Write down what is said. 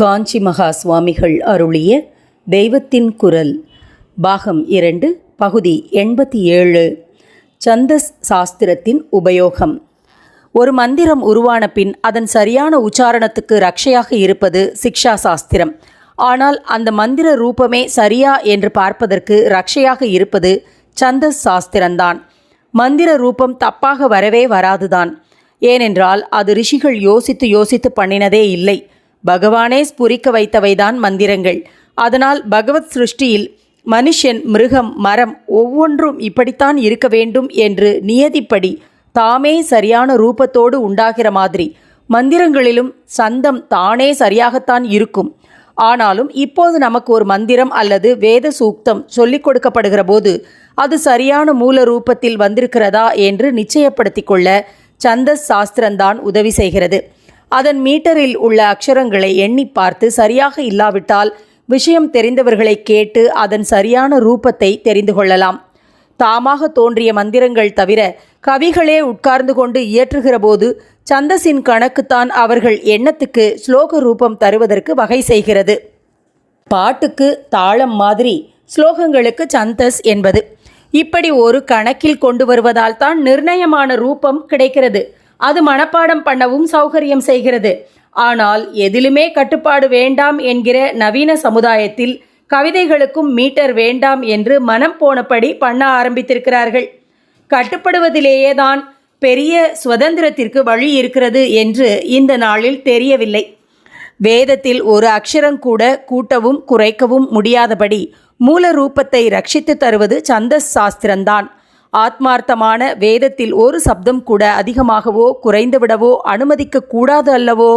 காஞ்சி மகா சுவாமிகள் அருளிய தெய்வத்தின் குரல். பாகம் இரண்டு பகுதி எண்பத்தி ஏழு. சந்தஸ் சாஸ்திரத்தின் உபயோகம். ஒரு மந்திரம் உருவான பின் அதன் சரியான உச்சாரணத்துக்கு ரக்ஷையாக இருப்பது சிக்ஷா சாஸ்திரம். ஆனால் அந்த மந்திர ரூபமே சரியா என்று பார்ப்பதற்கு ரக்ஷையாக இருப்பது சந்தஸ் சாஸ்திரம்தான். மந்திர ரூபம் தப்பாக வரவே வராதுதான். ஏனென்றால் அது ரிஷிகள் யோசித்து யோசித்து பண்ணினதே இல்லை. பகவானே ஸ்புரிக்க வைத்தவைதான் மந்திரங்கள். அதனால் பகவத் சிருஷ்டியில் மனுஷன் மிருகம் மரம் ஒவ்வொன்றும் இப்படித்தான் இருக்க வேண்டும் என்று நியதிப்படி தாமே சரியான ரூபத்தோடு உண்டாகிற மாதிரி. மந்திரங்களிலும் சந்தம் தானே சரியாகத்தான் இருக்கும். ஆனாலும் இப்போது நமக்கு ஒரு மந்திரம் அல்லது வேத சூக்தம் சொல்லிக் கொடுக்கப்படுகிற போது அது சரியான மூல ரூபத்தில் வந்திருக்கிறதா என்று நிச்சயப்படுத்திக் கொள்ள சந்தஸ் சாஸ்திரம்தான் உதவி செய்கிறது. அதன் மீட்டரில் உள்ள அக்ஷரங்களை எண்ணி பார்த்து சரியாக இல்லாவிட்டால் விஷயம் தெரிந்தவர்களை கேட்டு அதன் சரியான ரூபத்தை தெரிந்து கொள்ளலாம். தாமாக தோன்றிய மந்திரங்கள் தவிர கவிகளே உட்கார்ந்து கொண்டு இயற்றுகிற போது சந்தஸின் கணக்குத்தான் அவர்கள் எண்ணத்துக்கு ஸ்லோக ரூபம் தருவதற்கு வகை செய்கிறது. பாட்டுக்கு தாளம் மாதிரி ஸ்லோகங்களுக்கு சந்தஸ் என்பது. இப்படி ஒரு கணக்கில் கொண்டு வருவதால் தான் நிர்ணயமான ரூபம் கிடைக்கிறது. அது மனப்பாடம் பண்ணவும் சௌகரியம் செய்கிறது. ஆனால் எதிலுமே கட்டுப்பாடு வேண்டாம் என்கிற நவீன சமுதாயத்தில் கவிதைகளுக்கும் மீட்டர் வேண்டாம் என்று மனம் போனபடி பண்ண ஆரம்பித்திருக்கிறார்கள். கட்டுப்படுவதிலேயே தான் பெரிய சுதந்திரத்திற்கு வழி இருக்கிறது என்று இந்த நாளில் தெரியவில்லை. வேதத்தில் ஒரு அக்ஷரம் கூட கூட்டவும் குறைக்கவும் முடியாதபடி மூல ரூபத்தை ரட்சித்து தருவது சந்தஸ் சாஸ்திரம்தான் ஆத்மார்த்தமான வேதத்தில் ஒரு சப்தம் கூட அதிகமாகவோ குறைந்துவிடவோ அனுமதிக்க கூடாது அல்லவோ?